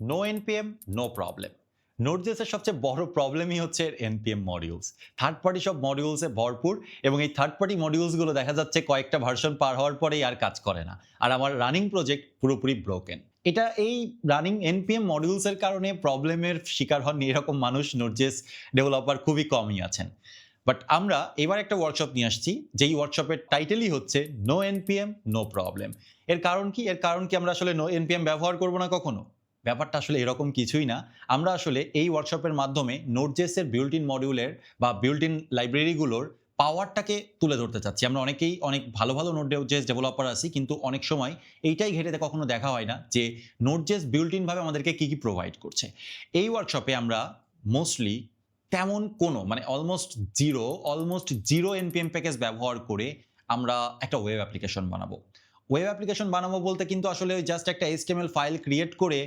No NPM no problem নোটজেসের সবচেয়ে বড় প্রবলেমই হচ্ছে এনপিএম মডিউলস থার্ড পার্টি সব মডিউলসে ভরপুর এবং এই থার্ড পার্টি মডিউলসগুলো দেখা যাচ্ছে কয়েকটা ভার্সন পার হওয়ার পরেই আর কাজ করে না। আর আমার রানিং প্রজেক্ট পুরোপুরি ব্রোকেন এটা এই রানিং এনপিএম মডিউলসের কারণে প্রবলেমের শিকার হন এরকম মানুষ নোটজেস ডেভেলপার খুবই কমই আছেন। বাট আমরা এবার একটা ওয়ার্কশপ নিয়ে আসছি, যেই ওয়ার্কশপের টাইটেলই হচ্ছে নো এনপিএম নো প্রবলেম এর কারণ কি? এর কারণ কি আমরা আসলে নো এনপিএম ব্যবহার করব না কখনো? ব্যাপারটা আসলে এরকম কিছুই না। আমরা আসলে এই ওয়ার্কশপের মাধ্যমে নোটজেসের বিল্ট ইন মডিউলের বা বিল্ট ইন লাইব্রেরিগুলোর পাওয়ারটাকে তুলে ধরতে চাচ্ছি। আমরা অনেকেই অনেক ভালো ভালো নোটজেস ডেভেলপার আছি, কিন্তু অনেক সময় এইটাই ঘেটে কখনো দেখা হয় না যে নোটজেস বিল্ট ইনভাবে আমাদেরকে কী কী প্রোভাইড করছে। এই ওয়ার্কশপে আমরা মোস্টলি তেমন কোনো মানে almost zero almost zero NPM package ব্যবহার করে আমরা একটা ওয়েব অ্যাপ্লিকেশন বানাবো। ওয়েব অ্যাপ্লিকেশন বানাবো বলতে কিন্তু আসলে জাস্ট একটা এইচটিএমএল ফাইল ক্রিয়েট করে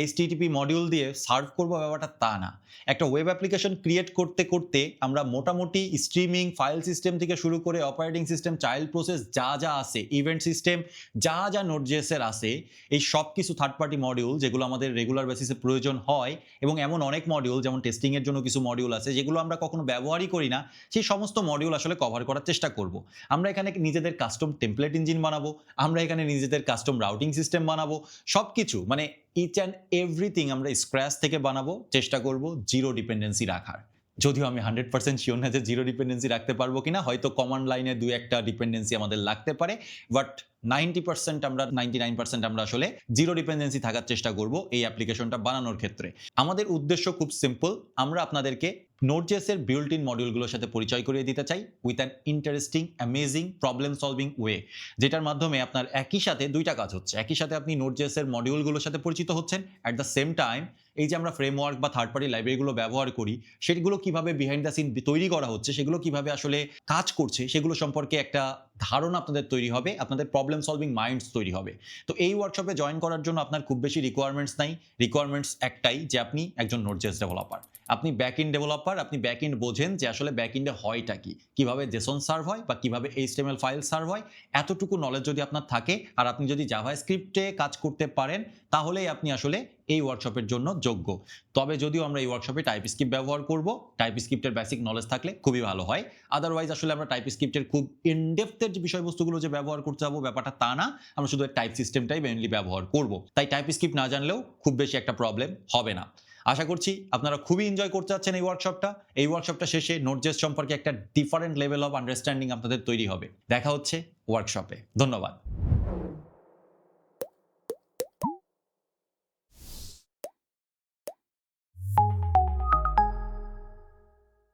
এইচটিটিপি মডিউল দিয়ে সার্ভ করব ব্যাপারটা তা না। একটা ওয়েব অ্যাপ্লিকেশন ক্রিয়েট করতে করতে আমরা মোটামুটি স্ট্রিমিং ফাইল সিস্টেম থেকে শুরু করে অপারেটিং সিস্টেম চাইল্ড প্রসেস যা যা আছে ইভেন্ট সিস্টেম যা যা নোটজেসের আছে, এই সব কিছু থার্ড পার্টি মডিউল যেগুলো আমাদের রেগুলার বেসিসে প্রয়োজন হয়, এবং এমন অনেক মডিউল যেমন টেস্টিংয়ের জন্য কিছু মডিউল আছে, যেগুলো আমরা কখনো ব্যবহারই করি না, সেই সমস্ত মডিউল আসলে কভার করার চেষ্টা করব। আমরা এখানে নিজেদের কাস্টম টেমপ্লেট ইঞ্জিন বানাবো, আমরা এখানে নিজেদের কাস্টম রাউটিং সিস্টেম বানাবো সব কিছু মানে ইচ অ্যান্ড এভরিথিং আমরা স্ক্র্যাচ থেকে বানাবো, চেষ্টা করব জিরো ডিপেন্ডেন্সি রাখার। যদিও আমি হান্ড্রেড পার্সেন্ট শিওর না যে জিরো ডিপেন্ডেন্সি রাখতে পারব কিনা, হয়তো কমান্ড লাইনে দু একটা ডিপেন্ডেন্সি আমাদের লাগতে পারে বাট নাইনটি পার্সেন্ট আমরা নাইনটি নাইন পার্সেন্ট আমরা আসলে জিরো ডিপেন্ডেন্সি থাকার চেষ্টা করব এই অ্যাপ্লিকেশনটা বানানোর ক্ষেত্রে। আমাদের উদ্দেশ্য খুব সিম্পল আমরা আপনাদেরকে নোটজেসের বিল্ট ইন মডিউলগুলোর সাথে পরিচয় করিয়ে দিতে চাই with an interesting amazing problem solving way যেটার মাধ্যমে আপনার একই সাথে দুইটা কাজ হচ্ছে। একই সাথে আপনি নোটজেসের মডিউলগুলোর সাথে পরিচিত হচ্ছেন। অ্যাট দ্য সেম টাইম এই যে আমরা ফ্রেমওয়ার্ক বা থার্ড পার্টি লাইব্রেরিগুলো ব্যবহার করি, সেগুলো কীভাবে বিহাইন্ড দ্য সিন তৈরি করা হচ্ছে, সেগুলো কীভাবে আসলে কাজ করছে, সেগুলো সম্পর্কে একটা ধারণা আপনাদের তৈরি হবে, আপনাদের প্রবলেম সলভিং মাইন্ডস তৈরি হবে। তো এই ওয়ার্কশপে জয়েন করার জন্য আপনার খুব বেশি রিকোয়ারমেন্টস নাই। রিকোয়ারমেন্টস একটাই যে আপনি একজন নোটজেস ডেভেলপার আপনি ব্যাক ইন ডেভেলপার আপনি ব্যাক ইন্ড বোঝেন যে আসলে ব্যাক ইন্ডে হয়টা কি? কীভাবে জেসন সার্ভ হয় বা কীভাবে এইচটিএমএল ফাইল সার্ভ হয়? এতটুকু নলেজ যদি আপনার থাকে আর আপনি যদি জাভা স্ক্রিপ্টে কাজ করতে পারেন, তাহলেই আপনি আসলে এই ওয়ার্কশপের জন্য যোগ্য। তবে যদিও আমরা এই ওয়ার্কশপে টাইপ স্ক্রিপ্ট ব্যবহার করব টাইপ স্ক্রিপ্টের বেসিক নলেজ থাকলে খুবই ভালো হয়। আদারওয়াইজ আসলে আমরা টাইপ স্ক্রিপ্টের খুব ইনডেপথের যে বিষয়বস্তুগুলো যে ব্যবহার করতে যাব, ব্যাপারটা তা না। আমরা শুধু টাইপ সিস্টেমটাই মেনলি ব্যবহার করব। তাই টাইপ স্ক্রিপ্ট না জানলেও খুব বেশি একটা প্রবলেম হবে না। আশা করছি আপনারা খুবই এনজয় করতে চাচ্ছেন এই ওয়ার্কশপটা এই ওয়ার্কশপটা শেষে নোটজেস সম্পর্কে একটা ডিফারেন্ট লেভেল অফ আন্ডারস্ট্যান্ডিং আপনাদের তৈরি হবে। দেখা হচ্ছে ওয়ার্কশপে ধন্যবাদ।